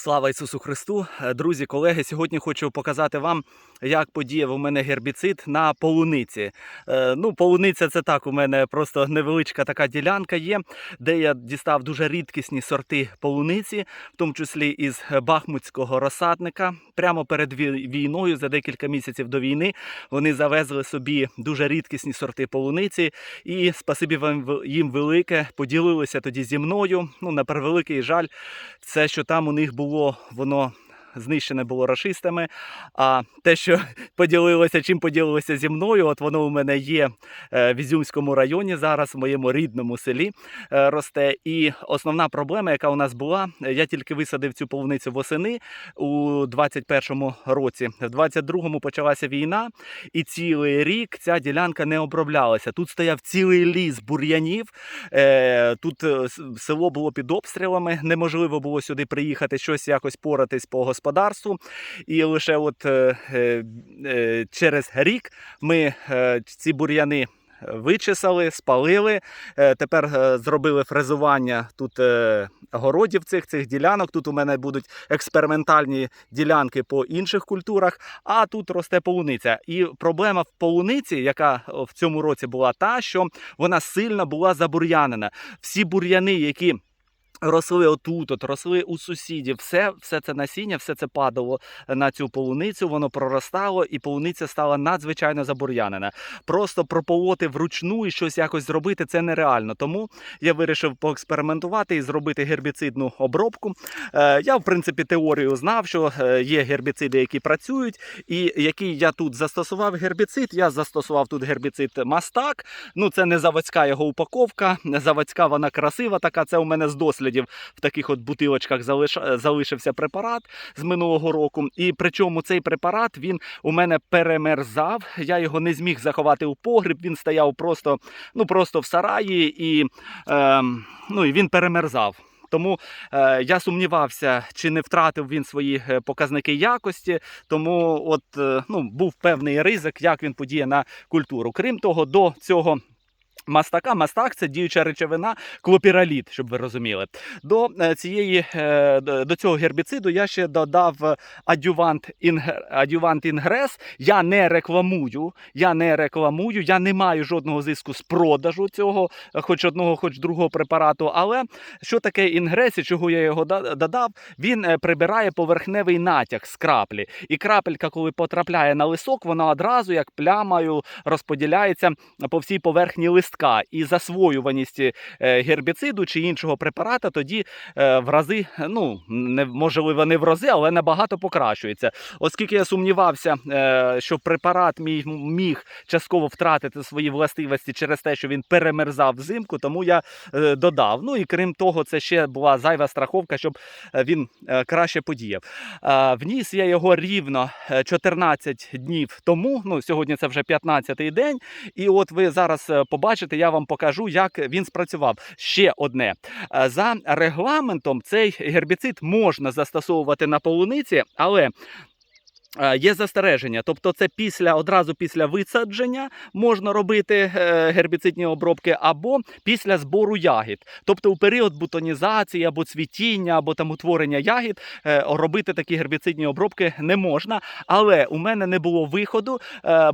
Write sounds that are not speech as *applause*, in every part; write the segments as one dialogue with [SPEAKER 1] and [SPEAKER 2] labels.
[SPEAKER 1] Слава Ісусу Христу! Е, Друзі, колеги, сьогодні хочу показати вам, як подіяв у мене гербіцид на полуниці. Е, Ну, полуниця це так, у мене просто невеличка така ділянка є, де я дістав дуже рідкісні сорти полуниці, в тому числі із бахмутського розсадника. Прямо перед війною, за декілька місяців до війни, вони завезли собі дуже рідкісні сорти полуниці. І спасибі вам їм велике. Поділилися тоді зі мною. Ну, на превеликий жаль, все, що там у них було, воно знищене було рашистами. А те, що *laughs* поділилося, чим поділилося зі мною, от воно у мене є е, в Ізюмському районі зараз, в моєму рідному селі е, росте. І основна проблема, яка у нас була, е, я тільки висадив цю полуницю восени у 21-му році. В 22-му почалася війна, і цілий рік ця ділянка не оброблялася. Тут стояв цілий ліс бур'янів. Тут село було під обстрілами, неможливо було сюди приїхати, щось якось поратись по господарству. І лише от е, е, е, через рік ми ці бур'яни. Вичесали, спалили. Тепер зробили фрезування тут городів цих цих ділянок. Тут у мене будуть експериментальні ділянки по інших культурах, а тут росте полуниця. І проблема в полуниці, яка в цьому році була та, що вона сильно була забур'янена. Всі бур'яни, які росли отут, от росли у сусідів, все, все це насіння, все це падало на цю полуницю, воно проростало, і полуниця стала надзвичайно забур'янена. Просто прополоти вручну і щось якось зробити це нереально. Тому я вирішив поекспериментувати і зробити гербіцидну обробку. Е, я, в принципі, теорію знав, що е, є гербіциди, які працюють, і який я тут застосував гербіцид. Я застосував тут гербіцид Мастак. Ну, це не заводська його упаковка. Заводська вона красива така. Це у мене з дослідів в таких от бутилочках залиш... залишився препарат з минулого року. І причому цей препарат він у мене перемерзав. Я його не зміг заховати у погріб. Він стояв просто, ну, просто в сараї і, ем, ну, і він перемерзав. Тому е, я сумнівався, чи не втратив він свої е, показники якості. Тому от, е, ну, був певний ризик, як він подіє на культуру. Крім того, до цього. Мастака, мастак це діюча речовина, клопіраліт, щоб ви розуміли. До е, цієї е, до цього гербіциду я ще додав е, адювант адювант інгрес. Я не рекламую, я не рекламую, я не маю жодного зиску з продажу цього, хоч одного, хоч другого препарату. Але що таке інгрес і чого я його додав? Він прибирає поверхневий натяг з краплі. І крапелька, коли потрапляє на лисок, вона одразу як плямою розподіляється по всій поверхні листка. І засвоюваність е, гербіциду чи іншого препарата тоді е, в рази, ну не можливо, не в рази, але набагато покращується. Оскільки я сумнівався, е, що препарат міг, міг частково втратити свої властивості через те, що він перемерзав взимку, тому я додав. Ну і крім того, це ще була зайва страховка, щоб він краще подіяв. Вніс я його рівно е, 14 днів тому. Ну сьогодні це вже 15-й день. І от ви зараз е, побачите, я вам покажу, як він спрацював. Ще одне. Е, За регламентом цей гербіцид можна застосовувати на полуниці, але. Е, Є застереження, тобто це після одразу після висадження можна робити е, гербіцидні обробки, або після збору ягід. Тобто у період бутонізації або цвітіння, або там утворення ягід е, робити такі гербіцидні обробки не можна. Але у мене не було виходу.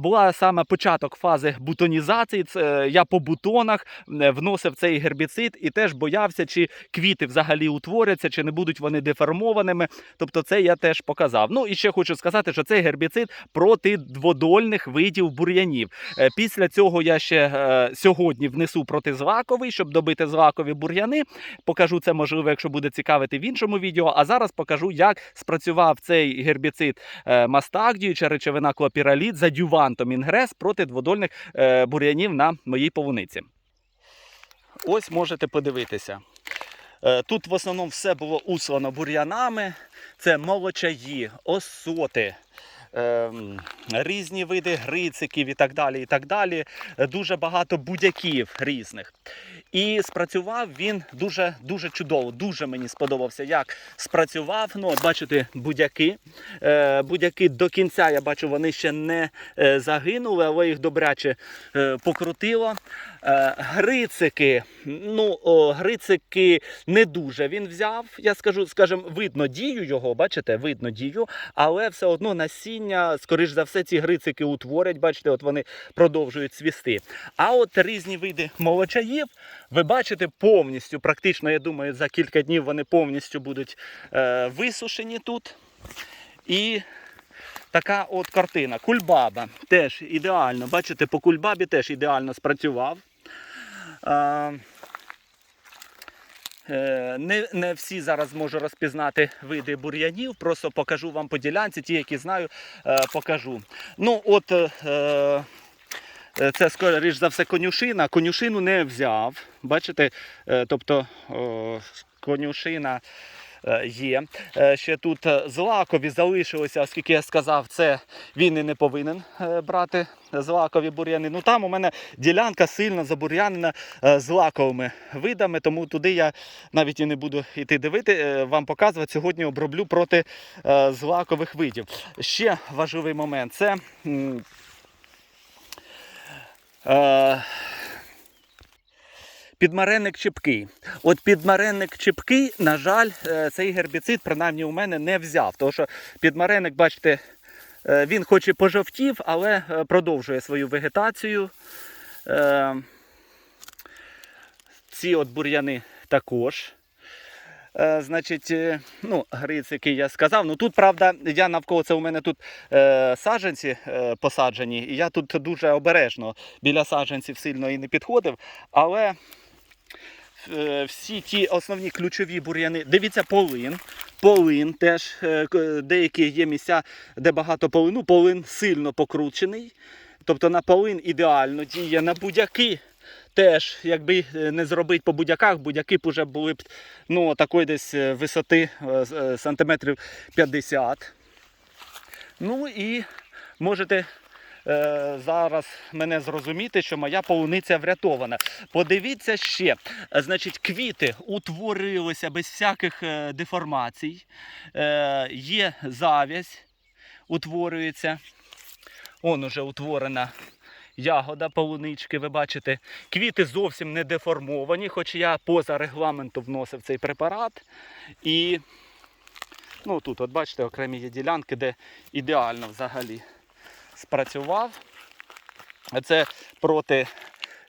[SPEAKER 1] Була саме початок фази бутонізації. Я по бутонах вносив цей гербіцид і теж боявся, чи квіти взагалі утворяться, чи не будуть вони деформованими. Тобто, це я теж показав. Ну і ще хочу сказати, що цей гербіцид проти дводольних видів бур'янів. Е, Після цього я ще е, сьогодні внесу протизлаковий, щоб добити злакові бур'яни. Покажу це, можливо, якщо буде цікавити в іншому відео. А зараз покажу, як спрацював цей гербіцид е, мастак, діюча речовина клопіраліт з адювантом інгрес проти дводольних бур'янів на моїй полуниці. Ось можете подивитися. Тут в основному все було услано бур'янами. Це молочаї, осоти, ем, різні види грициків і так далі. і так далі. Дуже багато будяків різних. І спрацював він дуже дуже чудово. Дуже мені сподобався, як спрацював. Ну, от бачите, будяки. Е, будяки до кінця я бачу, вони ще не е, загинули, але їх добряче е, покрутило. Грицики, ну, грицики не дуже він взяв. Я скажу, скажімо, видно дію його, бачите, видно дію, але все одно насіння, скоріш за все, ці грицики утворять, бачите, от вони продовжують цвісти. А от різні види молочаїв, ви бачите, повністю, практично, я думаю, за кілька днів вони повністю будуть е, висушені тут. І така от картина. Кульбаба теж ідеально. Бачите, по кульбабі теж ідеально спрацював. Е, не, не всі зараз можу розпізнати види бур'янів, просто покажу вам по ділянці, ті, які знаю, е, покажу. Ну, от е, е, це скоріш за все конюшина. Конюшину не взяв. Бачите, е, тобто конюшина е, є. Е, Ще тут е, злакові залишилося, оскільки я сказав, це він і не повинен е, брати злакові бур'яни. Ну там у мене ділянка сильно забур'янена е, злаковими видами, тому туди я навіть і не буду йти дивити, е, вам показувати. Сьогодні оброблю проти е, злакових видів. Ще важливий момент це. е, Підмаренник чіпкий. От підмаренник чіпкий, на жаль, е, цей гербіцид, принаймні у мене, не взяв. Тому що підмаренник, бачите, е, він хоч і пожовтів, але е, продовжує свою вегетацію. Ці от бур'яни також. Значить, ну, грицики я сказав. Ну тут, правда, я навколо це у мене тут е, саджанці е, посаджені, і я тут дуже обережно біля саджанців сильно і не підходив. Але всі ті основні ключові бур'яни. Дивіться, полин. Полин теж е, деякі є місця, де багато полину. Полин сильно покручений. Тобто на полин ідеально діє, на будяки теж, якби е, не зробити по будяках, будяки б вже були б ну, такої десь е, висоти е, е, сантиметрів 50. Ну і можете е, зараз мене зрозуміти, що моя полуниця врятована. Подивіться ще, Е, значить, квіти утворилися без всяких е, деформацій. Е, є завязь, утворюється. Он уже утворена ягода полунички, ви бачите. Квіти зовсім не деформовані, хоч я поза регламентом вносив цей препарат. І ну, тут, от бачите, окремі є ділянки, де ідеально взагалі спрацював. Це проти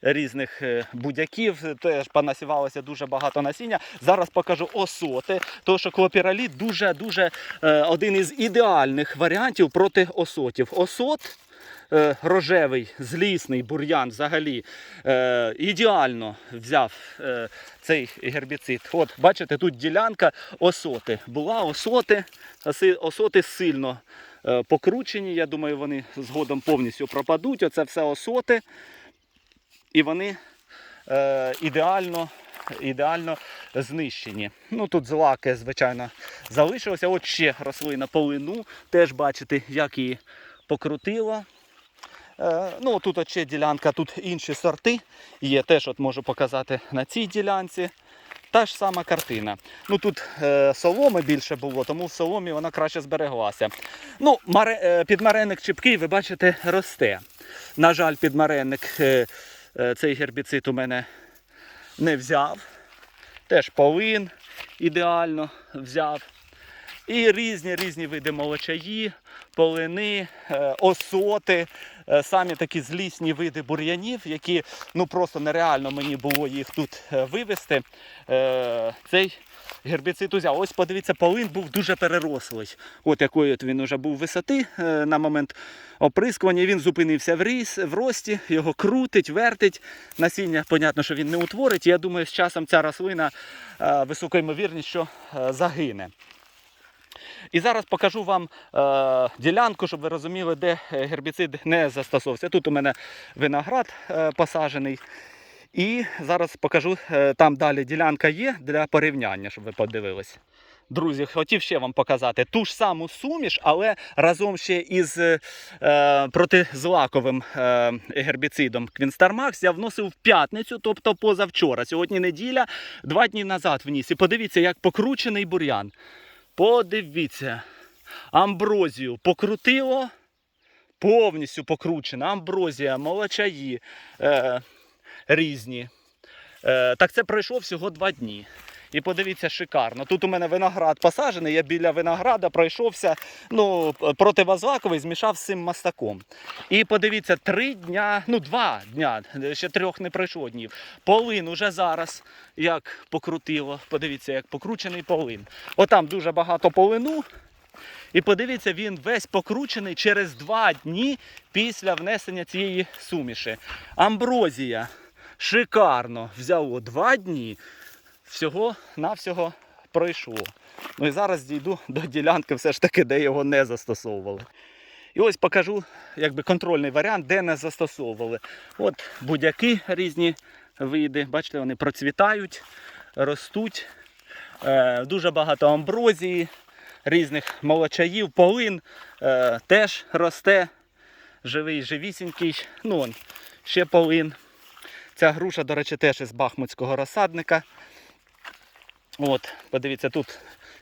[SPEAKER 1] різних е, будяків, теж понасівалося дуже багато насіння. Зараз покажу осоти, тому що клопіраліт дуже-дуже е, один із ідеальних варіантів проти осотів. Осот е, рожевий, злісний бур'ян взагалі ідеально взяв цей гербіцид. От, бачите, тут ділянка осоти. Була осоти, осоти сильно покручені. Я думаю, вони згодом повністю пропадуть. Оце все осоти. І вони е, ідеально, ідеально знищені. Ну тут злаки, звичайно, залишилося. От ще рослина полину. Теж бачите, як її покрутило. Е, ну, тут ще ділянка, тут інші сорти є. Теж от можу показати на цій ділянці. Та ж сама картина. Ну тут е, соломи більше було, тому в соломі вона краще збереглася. Ну, маре, е, підмаренник чіпкий, ви бачите, росте. На жаль, підмаренник е, е, цей гербіцид у мене не взяв. Теж полин ідеально взяв. І різні різні види молочаї, полини, е, осоти, е, самі такі злісні види бур'янів, які ну просто нереально мені було їх тут е, вивезти. Цей гербіцид узяв. Ось подивіться, полин був дуже перерослий. От якої от він вже був висоти на момент оприскування. Він зупинився в ріс, в рості, його крутить, вертить. Насіння, понятно, що він не утворить. Я думаю, з часом ця рослина висока ймовірність, що загине. І зараз покажу вам е, ділянку, щоб ви розуміли, де е, гербіцид не застосовувався. Тут у мене виноград е, посаджений. І зараз покажу, е, там далі ділянка є для порівняння, щоб ви подивились. Друзі, хотів ще вам показати ту ж саму суміш, але разом ще із е, протизлаковим е, гербіцидом Квінстармакс я вносив в п'ятницю, тобто позавчора. Сьогодні неділя, два дні назад вніс. І подивіться, як покручений бур'ян. Подивіться, амброзію покрутило, повністю покручена. Амброзія, молочаї, е, різні. Е, так це пройшло всього два дні. І подивіться, шикарно. Тут у мене виноград посаджений, я біля винограда пройшовся, ну, противозлаковий, змішав з цим мастаком. І подивіться, три дня, ну два дня, ще трьох не пройшло днів. Полин уже зараз як покрутило. Подивіться, як покручений полин. Отам дуже багато полину. І подивіться, він весь покручений через два дні після внесення цієї суміші. Амброзія шикарно взяло два дні. Всього навсього пройшло. Ну і зараз дійду до ділянки, все ж таки, де його не застосовували. І ось покажу якби контрольний варіант, де не застосовували. От будь-які різні види. Бачите, вони процвітають, ростуть. Е, дуже багато амброзії, різних молочаїв, полин е, теж росте. Живий, живісінький. Ну, он, ще полин. Ця груша, до речі, теж із бахмутського розсадника. От, подивіться, тут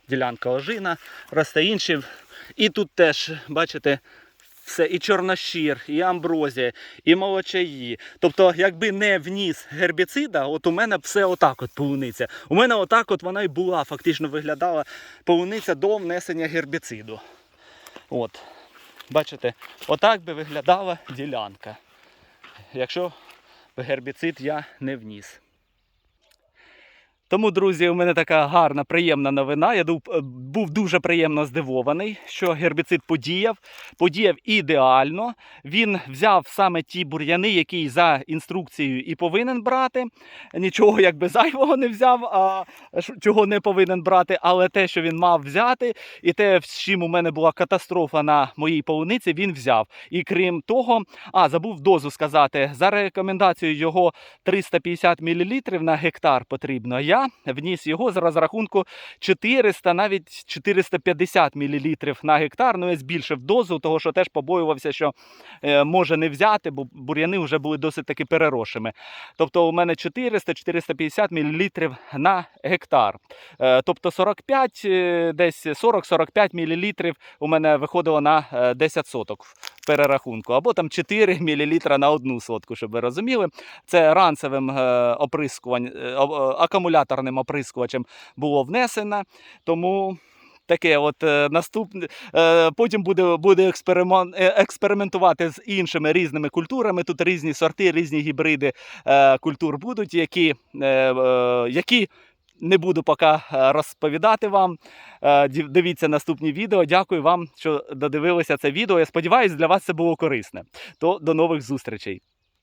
[SPEAKER 1] ділянка ожина, росте інші. І тут теж, бачите, все, і чорнощір, і амброзія, і молочаї. Тобто, якби не вніс гербіцида, от у мене все отак от полуниця. У мене отак от вона і була, фактично виглядала полуниця до внесення гербіциду. От, бачите, отак би виглядала ділянка. Якщо б гербіцид я не вніс. Тому, друзі, у мене така гарна, приємна новина. Я був дуже приємно здивований, що гербіцид подіяв. Подіяв ідеально. Він взяв саме ті бур'яни, які за інструкцією і повинен брати. Нічого якби зайвого не взяв, а чого не повинен брати, але те, що він мав взяти, і те, з чим у мене була катастрофа на моїй полуниці, він взяв. І крім того, а забув дозу сказати, за рекомендацією його 350 мл на гектар потрібно. Я вніс його з розрахунку 400, навіть 450 мл на гектар. Ну я збільшив дозу, того що теж побоювався, що е, може не взяти, бо бур'яни вже були досить таки переросшими. Тобто у мене 400-450 мл на гектар. Е, тобто 45, е, десь 40-45 мл у мене виходило на е, 10 соток перерахунку, або там 4 мл на одну сотку, щоб ви розуміли. Це ранцевим е, оприскувань, акумуляторним оприскувачем було внесено. Тому таке от е, наступне. Потім буде, буде е, експериментувати з іншими різними культурами. Тут різні сорти, різні гібриди е, культур будуть, які, які не буду поки розповідати вам. Дивіться наступні відео. Дякую вам, що додивилися це відео. Я сподіваюся, для вас це було корисне. То до нових зустрічей.